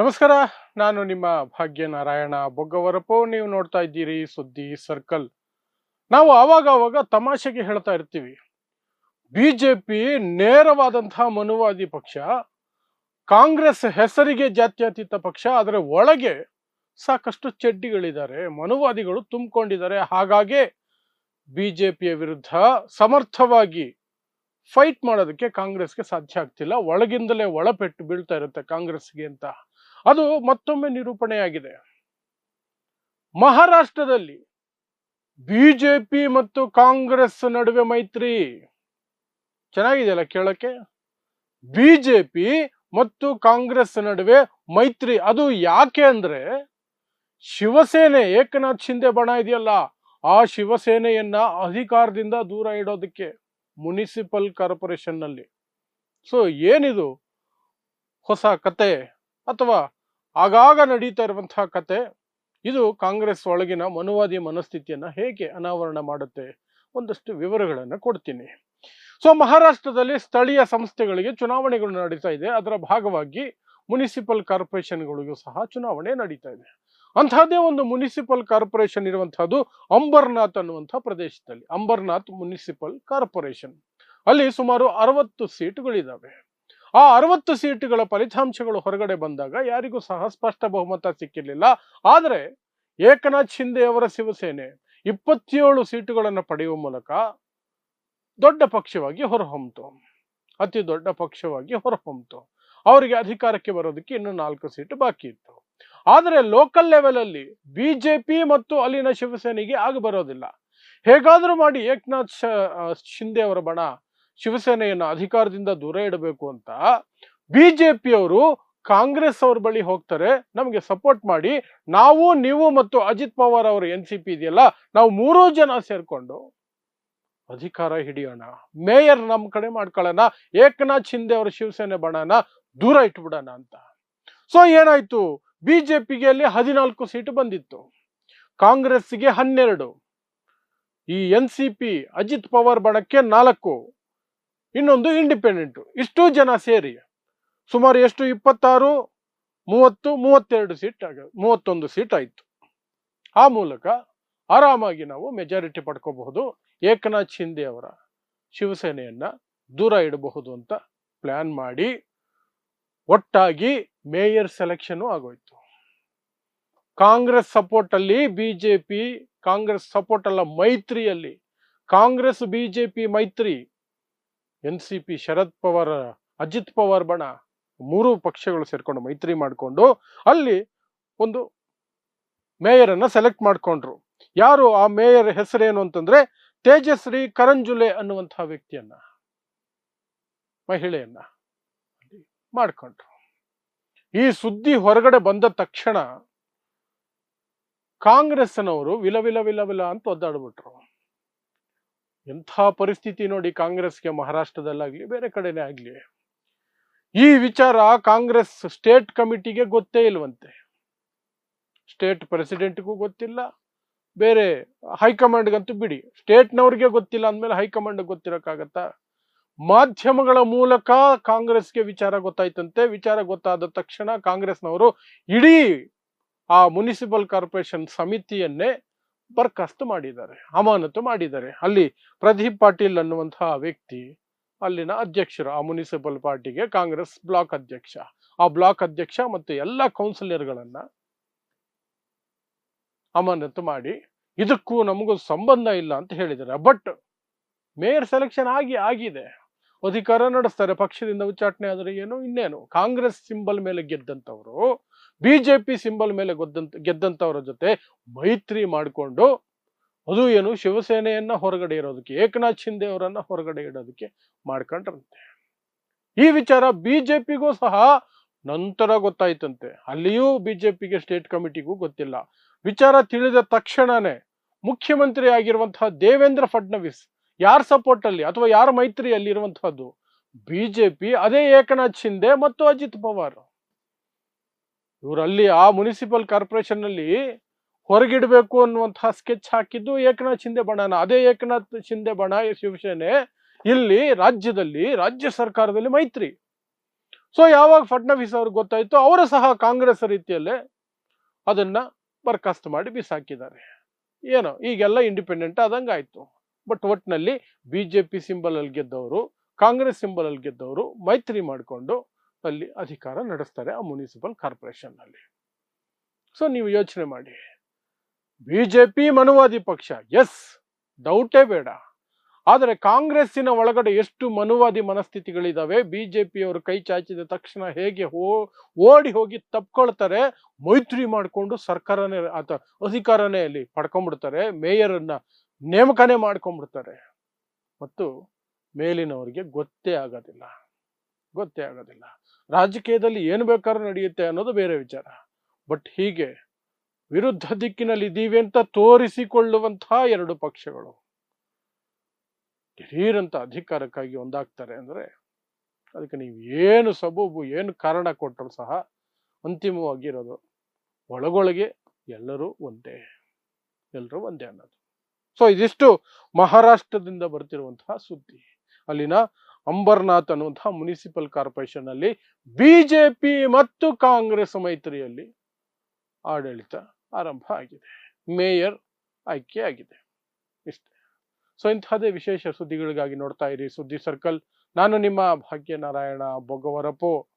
ನಮಸ್ಕಾರ, ನಾನು ನಿಮ್ಮ ಭಾಗ್ಯನಾರಾಯಣ ಬೊಗ್ಗವರಪು. ನೀವು ನೋಡ್ತಾ ಇದ್ದೀರಿ ಸುದ್ದಿ ಸರ್ಕಲ್. ನಾವು ಆವಾಗ ತಮಾಷೆಗೆ ಹೇಳ್ತಾ ಇರ್ತೀವಿ. ಬಿಜೆಪಿ ನೇರವಾದಂತಹ ಮನುವಾದಿ ಪಕ್ಷ, ಕಾಂಗ್ರೆಸ್ ಹೆಸರಿಗೆ ಜಾತ್ಯತೀತ ಪಕ್ಷ ಅದರ ಒಳಗೆ ಸಾಕಷ್ಟು ಚಡ್ಡಿಗಳಿದ್ದಾರೆ, ಮನುವಾದಿಗಳು ತುಂಬಿಕೊಂಡಿದ್ದಾರೆ. ಹಾಗಾಗಿ ಬಿಜೆಪಿಯ ವಿರುದ್ಧ ಸಮರ್ಥವಾಗಿ ಫೈಟ್ ಮಾಡೋದಕ್ಕೆ ಕಾಂಗ್ರೆಸ್ಗೆ ಸಾಧ್ಯ ಆಗ್ತಿಲ್ಲ. ಒಳಗಿಂದಲೇ ಒಳಪೆಟ್ಟು ಬೀಳ್ತಾ ಇರುತ್ತೆ ಕಾಂಗ್ರೆಸ್ಗೆ ಅಂತ. ಅದು ಮತ್ತೊಮ್ಮೆ ನಿರೂಪಣೆಯಾಗಿದೆ. ಮಹಾರಾಷ್ಟ್ರದಲ್ಲಿ ಬಿಜೆಪಿ ಮತ್ತು ಕಾಂಗ್ರೆಸ್ ನಡುವೆ ಮೈತ್ರಿ. ಚೆನ್ನಾಗಿದೆಯಲ್ಲ ಕೇಳಕ್ಕೆ? ಬಿಜೆಪಿ ಮತ್ತು ಕಾಂಗ್ರೆಸ್ ನಡುವೆ ಮೈತ್ರಿ. ಅದು ಯಾಕೆ ಅಂದ್ರೆ ಶಿವಸೇನೆ ಏಕನಾಥ್ ಶಿಂದೆ ಬಣ ಇದೆಯಲ್ಲ, ಆ ಶಿವಸೇನೆಯನ್ನ ಅಧಿಕಾರದಿಂದ ದೂರ ಇಡೋದಕ್ಕೆ ಮುನಿಸಿಪಲ್ ಕಾರ್ಪೊರೇಷನ್ನಲ್ಲಿ ಸೊ ಏನಿದು ಹೊಸ ಕತೆ? ಅಥವಾ ಆಗಾಗ ನಡೀತಾ ಇರುವಂತಹ ಕತೆ, ಇದು ಕಾಂಗ್ರೆಸ್ ಒಳಗಿನ ಮನುವಾದಿ ಮನಸ್ಥಿತಿಯನ್ನ ಹೇಗೆ ಅನಾವರಣ ಮಾಡುತ್ತೆ? ಒಂದಷ್ಟು ವಿವರಗಳನ್ನು ಕೊಡ್ತೀನಿ. ಸೊ, ಮಹಾರಾಷ್ಟ್ರದಲ್ಲಿ ಸ್ಥಳೀಯ ಸಂಸ್ಥೆಗಳಿಗೆ ಚುನಾವಣೆಗಳು ನಡೀತಾ ಇದೆ. ಅದರ ಭಾಗವಾಗಿ ಮುನಿಸಿಪಲ್ ಕಾರ್ಪೊರೇಷನ್ಗಳಿಗೂ ಸಹ ಚುನಾವಣೆ ನಡೀತಾ ಇದೆ. ಅಂತಹದ್ದೇ ಒಂದು ಮುನಿಸಿಪಲ್ ಕಾರ್ಪೊರೇಷನ್ ಇರುವಂತಹದ್ದು ಅಂಬರ್ನಾಥ್ ಅನ್ನುವಂಥ ಪ್ರದೇಶದಲ್ಲಿ, ಅಂಬರ್ನಾಥ್ ಮುನಿಸಿಪಲ್ ಕಾರ್ಪೊರೇಷನ್. ಅಲ್ಲಿ ಸುಮಾರು ಅರವತ್ತು ಸೀಟುಗಳಿದ್ದಾವೆ ಆ ಅರವತ್ತು ಸೀಟುಗಳ ಫಲಿತಾಂಶಗಳು ಹೊರಗಡೆ ಬಂದಾಗ ಯಾರಿಗೂ ಸಹ ಸ್ಪಷ್ಟ ಬಹುಮತ ಸಿಕ್ಕಿರಲಿಲ್ಲ. ಆದರೆ ಏಕನಾಥ್ ಶಿಂದೆ ಅವರ ಶಿವಸೇನೆ ಇಪ್ಪತ್ತೇಳು ಸೀಟುಗಳನ್ನು ಪಡೆಯುವ ಮೂಲಕ ದೊಡ್ಡ ಪಕ್ಷವಾಗಿ ಹೊರಹೊಮ್ಮಿತು ಅತಿ ದೊಡ್ಡ ಪಕ್ಷವಾಗಿ ಹೊರಹೊಮ್ಮಿತು ಅವರಿಗೆ ಅಧಿಕಾರಕ್ಕೆ ಬರೋದಕ್ಕೆ ಇನ್ನೂ ನಾಲ್ಕು ಸೀಟು ಬಾಕಿ ಇತ್ತು. ಆದರೆ ಲೋಕಲ್ ಲೆವೆಲ್ ಅಲ್ಲಿ ಬಿಜೆಪಿ ಮತ್ತು ಅಲ್ಲಿನ ಶಿವಸೇನೆಗೆ ಆಗ ಬರೋದಿಲ್ಲ. ಹೇಗಾದರೂ ಮಾಡಿ ಏಕನಾಥ್ ಶಿಂದೆ ಅವರ ಬಣ ಶಿವಸೇನೆಯನ್ನ ಅಧಿಕಾರದಿಂದ ದೂರ ಇಡಬೇಕು ಅಂತ ಬಿಜೆಪಿಯವರು ಕಾಂಗ್ರೆಸ್ ಅವ್ರ ಬಳಿ ಹೋಗ್ತಾರೆ, ನಮಗೆ ಸಪೋರ್ಟ್ ಮಾಡಿ. ನಾವು, ನೀವು ಮತ್ತು ಅಜಿತ್ ಪವಾರ್ ಅವರು ಎನ್ ಸಿ ಪಿ ಇದೆಯಲ್ಲ, ನಾವು ಮೂರೂ ಜನ ಸೇರ್ಕೊಂಡು ಅಧಿಕಾರ ಹಿಡಿಯೋಣ. ಮೇಯರ್ ನಮ್ಮ ಕಡೆ ಮಾಡ್ಕೊಳ್ಳೋಣ, ಏಕನಾಥ್ ಶಿಂದೆ ಅವರ ಶಿವಸೇನೆ ಬಣನ ದೂರ ಇಟ್ಬಿಡೋಣ ಅಂತ. ಸೊ ಏನಾಯ್ತು? ಪಿಗೆ ಅಲ್ಲಿ ಹದಿನಾಲ್ಕು ಸೀಟು ಬಂದಿತ್ತು. ಕಾಂಗ್ರೆಸ್ಗೆ ಹನ್ನೆರಡು. ಈ N C P Ajit Pawar ಬಣಕ್ಕೆ ನಾಲ್ಕು. ಇನ್ನೊಂದು ಇಂಡಿಪೆಂಡೆಂಟು ಇಷ್ಟು ಜನ ಸೇರಿ ಸುಮಾರು ಎಷ್ಟು? ಇಪ್ಪತ್ತಾರು, ಮೂವತ್ತು, ಮೂವತ್ತೆರಡು ಸೀಟ್ ಆಗ, ಮೂವತ್ತೊಂದು ಸೀಟ್ ಆಯಿತು. ಆ ಮೂಲಕ ಆರಾಮಾಗಿ ನಾವು ಮೆಜಾರಿಟಿ ಪಡ್ಕೋಬಹುದು. ಏಕನಾಥ್ ಶಿಂದೆ ಅವರ ಶಿವಸೇನೆಯನ್ನು ದೂರ ಇಡಬಹುದು ಅಂತ ಪ್ಲಾನ್ ಮಾಡಿ ಒಟ್ಟಾಗಿ ಮೇಯರ್ ಸೆಲೆಕ್ಷನ್ ಆಗೋಯ್ತು. ಕಾಂಗ್ರೆಸ್ ಸಪೋರ್ಟ್ ಅಲ್ಲಿ ಬಿಜೆಪಿ ಕಾಂಗ್ರೆಸ್ ಸಪೋರ್ಟ್ ಅಲ್ಲ ಮೈತ್ರಿಯಲ್ಲಿ ಕಾಂಗ್ರೆಸ್ ಬಿಜೆಪಿ ಮೈತ್ರಿ N C P Sharad Pawar, Ajit Pawar ಬಣ ಮೂರು ಪಕ್ಷಗಳು ಸೇರ್ಕೊಂಡು ಮೈತ್ರಿ ಮಾಡಿಕೊಂಡು ಅಲ್ಲಿ ಒಂದು ಮೇಯರ್ ಸೆಲೆಕ್ಟ್ ಮಾಡಿಕೊಂಡ್ರು. ಯಾರು ಆ ಮೇಯರ್ ಹೆಸರೇನು ಅಂತಂದ್ರೆ ತೇಜಸ್ವಿ ಕರಂಜುಲೆ ಅನ್ನುವಂತಹ ವ್ಯಕ್ತಿಯನ್ನ, ಮಹಿಳೆಯನ್ನ ಮಾಡ್ಕೊಂಡ್ರು. ಈ ಸುದ್ದಿ ಹೊರಗಡೆ ಬಂದ ತಕ್ಷಣ ಕಾಂಗ್ರೆಸ್ನವರು ವಿಲ ವಿಲ ವಿಲ ಅಂತ ಒದ್ದಾಡ್ಬಿಟ್ರು. ಎಂಥ ಪರಿಸ್ಥಿತಿ ನೋಡಿ ಕಾಂಗ್ರೆಸ್ಗೆ ಮಹಾರಾಷ್ಟ್ರದಲ್ಲಾಗ್ಲಿ, ಬೇರೆ ಕಡೆನೇ ಆಗ್ಲಿ. ಈ ವಿಚಾರ ಕಾಂಗ್ರೆಸ್ ಸ್ಟೇಟ್ ಕಮಿಟಿಗೆ ಗೊತ್ತೇ ಇಲ್ವಂತೆ. ಸ್ಟೇಟ್ ಪ್ರೆಸಿಡೆಂಟ್ಗೂ ಗೊತ್ತಿಲ್ಲ, ಬೇರೆ ಹೈಕಮಾಂಡ್ಗಂತೂ ಬಿಡಿ. ಸ್ಟೇಟ್ನವ್ರಿಗೆ ಗೊತ್ತಿಲ್ಲ ಅಂದಮೇಲೆ ಹೈಕಮಾಂಡ್ ಗೊತ್ತಿರೋಕ್ಕಾಗತ್ತಾ? ಮಾಧ್ಯಮಗಳ ಮೂಲಕ ಕಾಂಗ್ರೆಸ್ಗೆ ವಿಚಾರ ಗೊತ್ತಾಯ್ತಂತೆ. ವಿಚಾರ ಗೊತ್ತಾದ ತಕ್ಷಣ ಕಾಂಗ್ರೆಸ್ನವರು ಇಡೀ ಆ ಮುನಿಸಿಪಲ್ ಕಾರ್ಪೊರೇಷನ್ ಸಮಿತಿಯನ್ನೇ ಬರ್ಖಾಸ್ತು ಮಾಡಿದ್ದಾರೆ, ಅಮಾನತು ಮಾಡಿದ್ದಾರೆ. ಅಲ್ಲಿ ಪ್ರದೀಪ್ ಪಾಟೀಲ್ ಅನ್ನುವಂತಹ ವ್ಯಕ್ತಿ, ಅಲ್ಲಿನ ಅಧ್ಯಕ್ಷರು, ಆ ಮುನಿಸಿಪಲ್ ಪಾರ್ಟಿಗೆ ಕಾಂಗ್ರೆಸ್ ಬ್ಲಾಕ್ ಅಧ್ಯಕ್ಷ. ಆ ಬ್ಲಾಕ್ ಅಧ್ಯಕ್ಷ ಮತ್ತು ಎಲ್ಲ ಕೌನ್ಸಿಲರ್ಗಳನ್ನ ಅಮಾನತು ಮಾಡಿ, ಇದಕ್ಕೂ ನಮಗೂ ಸಂಬಂಧ ಇಲ್ಲ ಅಂತ ಹೇಳಿದ್ದಾರೆ. ಬಟ್ ಮೇಯರ್ ಸೆಲೆಕ್ಷನ್ ಆಗಿ ಆಗಿದೆ. ಅಧಿಕಾರ ನಡೆಸ್ತಾರೆ, ಪಕ್ಷದಿಂದ ಉಚ್ಚಾಟನೆ ಆದರೆ ಏನು ಇನ್ನೇನು. ಕಾಂಗ್ರೆಸ್ ಸಿಂಬಲ್ ಮೇಲೆ ಗೆದ್ದಂತವರು ಬಿಜೆಪಿ ಸಿಂಬಲ್ ಮೇಲೆ ಗೊದ್ದಂತ ಗೆದ್ದಂತವರ ಜೊತೆ ಮೈತ್ರಿ ಮಾಡಿಕೊಂಡು ಅದು ಏನು ಶಿವಸೇನೆಯನ್ನ ಹೊರಗಡೆ ಇರೋದಕ್ಕೆ, ಏಕನಾಥ್ ಶಿಂದೆ ಅವರನ್ನ ಹೊರಗಡೆ ಇಡೋದಕ್ಕೆ ಮಾಡ್ಕೊಂಡ್ರಂತೆ. ಈ ವಿಚಾರ ಬಿಜೆಪಿಗೂ ಸಹ ನಂತರ ಗೊತ್ತಾಯ್ತಂತೆ. ಅಲ್ಲಿಯೂ ಬಿಜೆಪಿಗೆ ಸ್ಟೇಟ್ ಕಮಿಟಿಗೂ ಗೊತ್ತಿಲ್ಲ. ವಿಚಾರ ತಿಳಿದ ತಕ್ಷಣನೇ ಮುಖ್ಯಮಂತ್ರಿ ಆಗಿರುವಂತಹ ದೇವೇಂದ್ರ ಫಡ್ನವೀಸ್ ಯಾರ ಸಪೋರ್ಟ್ ಅಲ್ಲಿ ಅಥವಾ ಯಾರ ಮೈತ್ರಿಯಲ್ಲಿ ಇರುವಂತಹದ್ದು? ಬಿಜೆಪಿ, ಅದೇ ಏಕನಾಥ್ ಶಿಂದೆ ಮತ್ತು ಅಜಿತ್ ಪವಾರ್. ಇವರಲ್ಲಿ ಆ ಮುನಿಸಿಪಲ್ ಕಾರ್ಪೊರೇಷನ್ನಲ್ಲಿ ಹೊರಗಿಡಬೇಕು ಅನ್ನುವಂತಹ ಸ್ಕೆಚ್ ಹಾಕಿದ್ದು ಏಕನಾಥ್ ಶಿಂದೆ ಬಣನ. ಅದೇ ಏಕನಾಥ್ ಶಿಂದೆ ಬಣ ಶಿವಸೇನೆ ಇಲ್ಲಿ ರಾಜ್ಯದಲ್ಲಿ, ರಾಜ್ಯ ಸರ್ಕಾರದಲ್ಲಿ ಮೈತ್ರಿ. ಸೊ ಯಾವಾಗ ಫಡ್ನವೀಸ್ ಅವ್ರಿಗೆ ಗೊತ್ತಾಯ್ತು ಅವರು ಸಹ ಕಾಂಗ್ರೆಸ್ ರೀತಿಯಲ್ಲೇ ಅದನ್ನ ಬರ್ಖಾಸ್ತು ಮಾಡಿ ಬಿಸಾಕಿದ್ದಾರೆ. ಏನೋ, ಈಗೆಲ್ಲ ಇಂಡಿಪೆಂಡೆಂಟ್ ಆದಂಗೆ ಆಯ್ತು. ಬಟ್ ಒಟ್ಟಿನಲ್ಲಿ ಬಿ ಜೆ ಪಿ ಸಿಂಬಲ್ ಅಲ್ಲಿ ಗೆದ್ದವರು, ಕಾಂಗ್ರೆಸ್ ಸಿಂಬಲ್ ಅಲ್ಲಿ ಗೆದ್ದವರು ಮೈತ್ರಿ ಮಾಡಿಕೊಂಡು ಅಲ್ಲಿ ಅಧಿಕಾರ ನಡೆಸ್ತಾರೆ ಆ ಮುನಿಸಿಪಲ್ ಕಾರ್ಪೊರೇಷನ್ನಲ್ಲಿ. ಸೊ ನೀವು ಯೋಚನೆ ಮಾಡಿ. ಬಿಜೆಪಿ ಮನುವಾದಿ ಪಕ್ಷ ಎಸ್ ಡೌಟೇ ಬೇಡ. ಆದರೆ ಕಾಂಗ್ರೆಸ್ಸಿನ ಒಳಗಡೆ ಎಷ್ಟು ಮನುವಾದಿ ಮನಸ್ಥಿತಿಗಳಿದಾವೆ ಬಿಜೆಪಿಯವರು ಕೈ ಚಾಚಿದ ತಕ್ಷಣ ಹೇಗೆ ಓಡಿ ಹೋಗಿ ತಪ್ಕೊಳ್ತಾರೆ, ಮೈತ್ರಿ ಮಾಡಿಕೊಂಡು ಸರ್ಕಾರನೇ, ಅಥವಾ ಅಧಿಕಾರನೇ ಅಲ್ಲಿ ಪಡ್ಕೊಂಡ್ಬಿಡ್ತಾರೆ, ಮೇಯರನ್ನ ನೇಮಕನೇ ಮಾಡ್ಕೊಂಡ್ಬಿಡ್ತಾರೆ. ಮತ್ತು ಮೇಲಿನವರಿಗೆ ಗೊತ್ತೇ ಆಗೋದಿಲ್ಲ. ಗೊತ್ತೇ ಆಗೋದಿಲ್ಲ. ರಾಜಕೀಯದಲ್ಲಿ ಏನು ಬೇಕಾದ್ರೂ ನಡೆಯುತ್ತೆ ಅನ್ನೋದು ಬೇರೆ ವಿಚಾರ. ಬಟ್ ಹೀಗೆ ವಿರುದ್ಧ ದಿಕ್ಕಿನಲ್ಲಿ ಇದ್ದೀವಿ ಅಂತ ತೋರಿಸಿಕೊಳ್ಳುವಂತಹ ಎರಡು ಪಕ್ಷಗಳು ದಿಢೀರಂತ ಅಧಿಕಾರಕ್ಕಾಗಿ ಒಂದಾಗ್ತಾರೆ ಅಂದ್ರೆ ಅದಕ್ಕೆ ನೀವು ಏನು ಸಬೂಬು, ಏನು ಕಾರಣ ಕೊಟ್ಟರು ಸಹ ಅಂತಿಮವಾಗಿರೋದು ಒಳಗೊಳಗೆ ಎಲ್ಲರೂ ಒಂದೇ ಎಲ್ಲರೂ ಒಂದೇ ಅನ್ನೋದು. ಸೊ ಇದಿಷ್ಟು ಮಹಾರಾಷ್ಟ್ರದಿಂದ ಬರ್ತಿರುವಂತಹ ಸುದ್ದಿ. ಅಲ್ಲಿನ ಅಂಬರ್ನಾಥ್ ಅನ್ನುವಂತಹ ಮುನಿಸಿಪಲ್ ಕಾರ್ಪೊರೇಷನ್ ಅಲ್ಲಿ ಬಿಜೆಪಿ ಮತ್ತು ಕಾಂಗ್ರೆಸ್ ಮೈತ್ರಿಯಲ್ಲಿ ಆಡಳಿತ ಆರಂಭ ಆಗಿದೆ. ಮೇಯರ್ ಆಯ್ಕೆ ಆಗಿದೆ. ಇಷ್ಟೇ. ಸೊ ಇಂತಹದೇ ವಿಶೇಷ ಸುದ್ದಿಗಳಿಗಾಗಿ ನೋಡ್ತಾ ಇರಿ. ಸುದ್ದಿ ಸರ್ಕಲ್. ನಾನು ನಿಮ್ಮ ಭಾಗ್ಯನಾರಾಯಣ ಬೊಗವರಪು